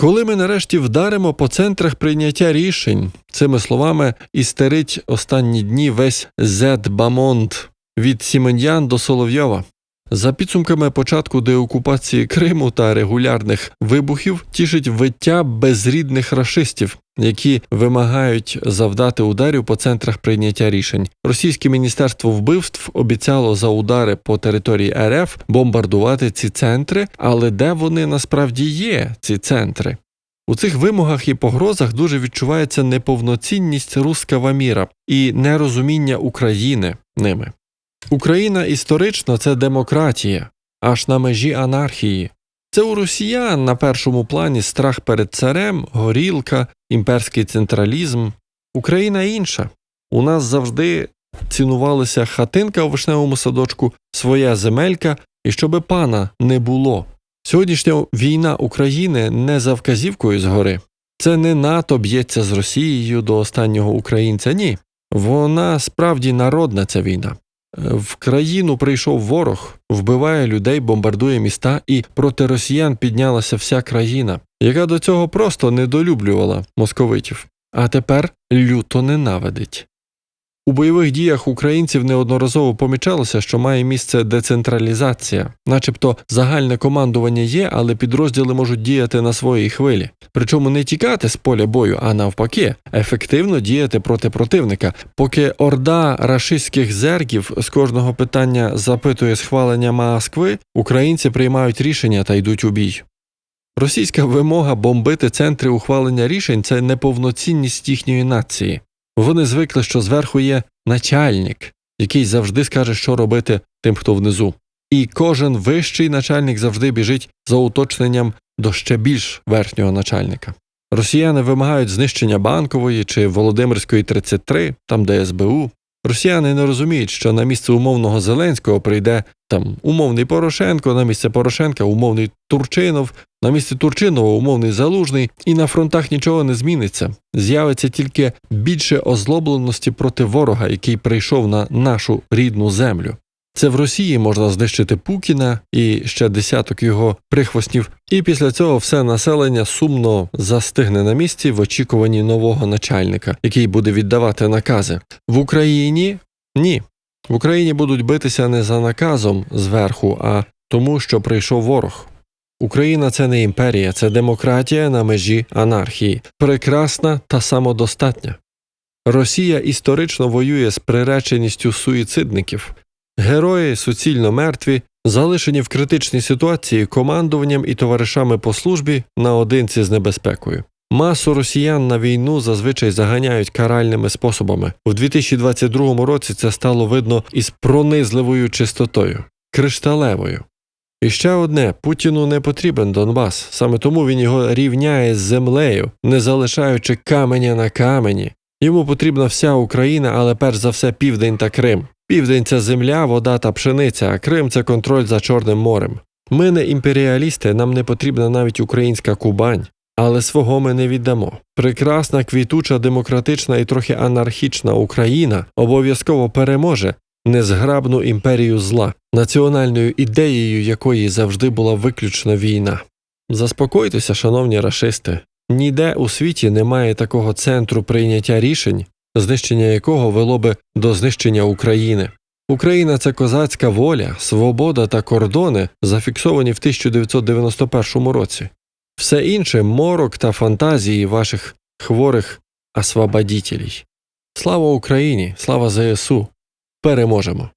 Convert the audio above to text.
Коли ми нарешті вдаримо по центрах прийняття рішень, цими словами істерить останні дні весь Зет Бамонт від Сіменян до Соловйова. За підсумками початку деокупації Криму та регулярних вибухів тішить виття безрідних рашистів, які вимагають завдати ударів по центрах прийняття рішень. Російське міністерство вбивств обіцяло за удари по території РФ бомбардувати ці центри, але де вони насправді є, ці центри? У цих вимогах і погрозах дуже відчувається неповноцінність рускава міра і нерозуміння України ними. Україна історично це демократія, аж на межі анархії. Це у росіян на першому плані страх перед царем, горілка, імперський централізм. Україна інша. У нас завжди цінувалася хатинка у вишневому садочку, своя земелька, і щоби пана не було. Сьогоднішня війна України не за вказівкою згори. Це не НАТО б'ється з Росією до останнього українця. Ні. Вона справді народна ця війна. В країну прийшов ворог, вбиває людей, бомбардує міста, і проти росіян піднялася вся країна, яка до цього просто недолюблювала московитів, а тепер люто ненавидить. У бойових діях українців неодноразово помічалося, що має місце децентралізація, начебто загальне командування є, але підрозділи можуть діяти на своїй хвилі. Причому не тікати з поля бою, а навпаки, ефективно діяти проти противника. Поки орда рашистських зергів з кожного питання запитує схвалення Москви, українці приймають рішення та йдуть у бій. Російська вимога бомбити центри ухвалення рішень це неповноцінність їхньої нації. Вони звикли, що зверху є начальник, який завжди скаже, що робити тим, хто внизу. І кожен вищий начальник завжди біжить за уточненням до ще більш верхнього начальника. Росіяни вимагають знищення банкової чи Володимирської 33, там де СБУ. Росіяни не розуміють, що на місце умовного Зеленського прийде там умовний Порошенко, на місце Порошенка умовний Турчинов, на місце Турчинова умовний Залужний, і на фронтах нічого не зміниться. З'явиться тільки більше озлобленості проти ворога, який прийшов на нашу рідну землю. Це в Росії можна знищити Пукіна і ще десяток його прихвостнів, і після цього все населення сумно застигне на місці в очікуванні нового начальника, який буде віддавати накази. В Україні ні. В Україні будуть битися не за наказом зверху, а тому, що прийшов ворог. Україна це не імперія, це демократія на межі анархії, прекрасна та самодостатня. Росія історично воює з приреченістю суїцидників. Герої суцільно мертві, залишені в критичній ситуації командуванням і товаришами по службі наодинці з небезпекою. Масу росіян на війну зазвичай заганяють каральними способами. У 2022 році це стало видно із пронизливою чистотою, кришталевою. І ще одне Путіну не потрібен Донбас, саме тому він його рівняє з землею, не залишаючи каменя на камені. Йому потрібна вся Україна, але перш за все південь та Крим. Південь це земля, вода та пшениця, а Крим це контроль за Чорним морем. Ми не імперіалісти, нам не потрібна навіть українська Кубань, але свого ми не віддамо. Прекрасна, квітуча, демократична і трохи анархічна Україна обов'язково переможе незграбну імперію зла, національною ідеєю якої завжди була виключно війна. Заспокойтеся, шановні рашисти. Ніде у світі немає такого центру прийняття рішень, знищення якого вело би до знищення України. Україна це козацька воля, свобода та кордони, зафіксовані в 1991 році. Все інше морок та фантазії ваших хворих освободітелей. Слава Україні! Слава ЗСУ! Переможемо!